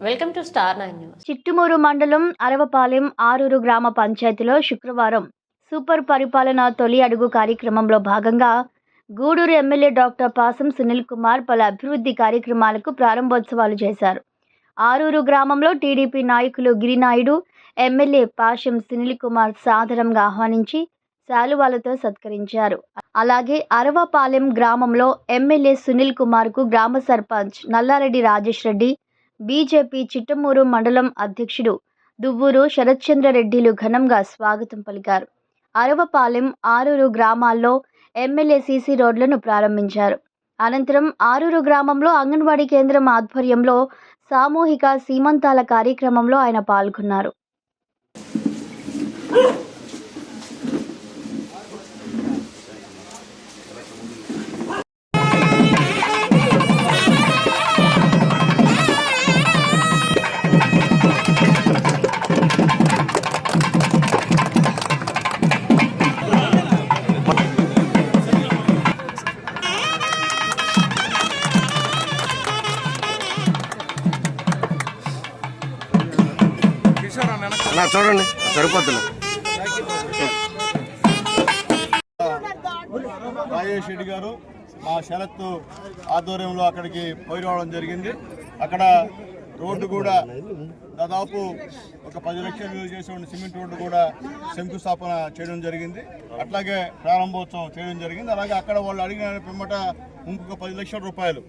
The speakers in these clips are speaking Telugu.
Welcome to star nine news. Chittumuru మండలం అరవపాలెం ఆరూరు గ్రామ పంచాయతీలో శుక్రవారం సూపర్ పరిపాలన తొలి అడుగు కార్యక్రమంలో భాగంగా గూడూరు ఎమ్మెల్యే డాక్టర్ పాసం సునీల్ కుమార్ పలు అభివృద్ధి కార్యక్రమాలకు ప్రారంభోత్సవాలు చేశారు. ఆరూరు గ్రామంలో టీడీపీ నాయకులు గిరినాయుడు ఎమ్మెల్యే పాశం సునీల్ కుమార్ సాదరంగా ఆహ్వానించి శాలువాలతో సత్కరించారు. అలాగే అరవపాలెం గ్రామంలో ఎమ్మెల్యే సునీల్ కుమార్కు గ్రామ సర్పంచ్ నల్లారెడ్డి రాజేష్ రెడ్డి బీజేపీ చిట్టమూరు మండలం అధ్యక్షుడు దువ్వూరు శరత్చంద్రరెడ్డిలు ఘనంగా స్వాగతం పలికారు. అరవపాలెం ఆరూరు గ్రామాల్లో ఎమ్మెల్యే సీసీ రోడ్లను ప్రారంభించారు. అనంతరం ఆరూరు గ్రామంలో అంగన్వాడీ కేంద్రం ఆధ్వర్యంలో సామూహిక సీమంతాల కార్యక్రమంలో ఆయన పాల్గొన్నారు. నా చూడండి సరిపోతుంది రాజేష్ రెడ్డి గారు మా శరత్ ఆధ్వర్యంలో అక్కడికి పోయి రావడం జరిగింది. అక్కడ రోడ్డు కూడా దాదాపు ఒక పది లక్షలు విలువ చేసే ఉన్న సిమెంట్ రోడ్డు కూడా శంకుస్థాపన చేయడం జరిగింది. అట్లాగే ప్రారంభోత్సవం చేయడం జరిగింది. అలాగే అక్కడ వాళ్ళు అడిగిన పిమ్మట ఇంకొక పది లక్షల రూపాయలు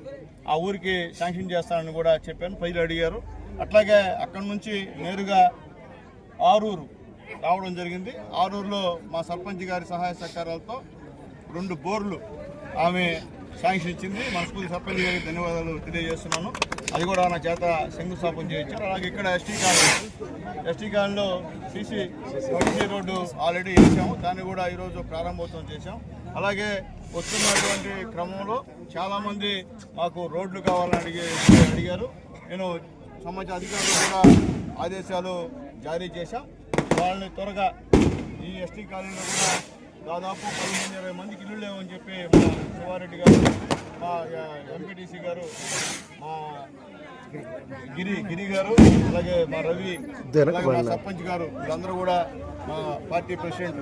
ఆ ఊరికి శాంక్షన్ చేస్తానని కూడా చెప్పాను. ప్రజలు అడిగారు. అట్లాగే అక్కడి నుంచి నేరుగా ఆరూరు రావడం జరిగింది. ఆరూరులో మా సర్పంచ్ గారి సహాయ సహకారాలతో రెండు బోర్లు ఆమె శాంక్షన్ ఇచ్చింది. మనస్ఫూర్తి సర్పంచ్ గారికి ధన్యవాదాలు తెలియజేస్తున్నాను. అది కూడా నా చేత శంకుస్థాపన చేయించారు. అలాగే ఇక్కడ ఎస్టీ కాలనీ ఎస్టీ కాలనీలో సీసీ సీసీ రోడ్డు ఆల్రెడీ వేసాము. దాన్ని కూడా ఈరోజు ప్రారంభోత్సవం చేశాం. అలాగే వస్తున్నటువంటి క్రమంలో చాలామంది మాకు రోడ్లు కావాలని అడిగి అడిగారు. నేను సంబంధించిన అధికారులు కూడా ఆదేశాలు జారీ చేశాం. వాళ్ళని త్వరగా ఈ ఎస్టీ కాలనీలో కూడా దాదాపు పదిహేను ఇరవై మందికి ఇల్లు లేవని చెప్పి మా శివారెడ్డి గారు మా ఎంపీటీసీ గారు మా గిరి గిరి గారు అలాగే మా రవి అలాగే మా సర్పంచ్ గారు వీళ్ళందరూ కూడా మా పార్టీ ప్రెసిడెంట్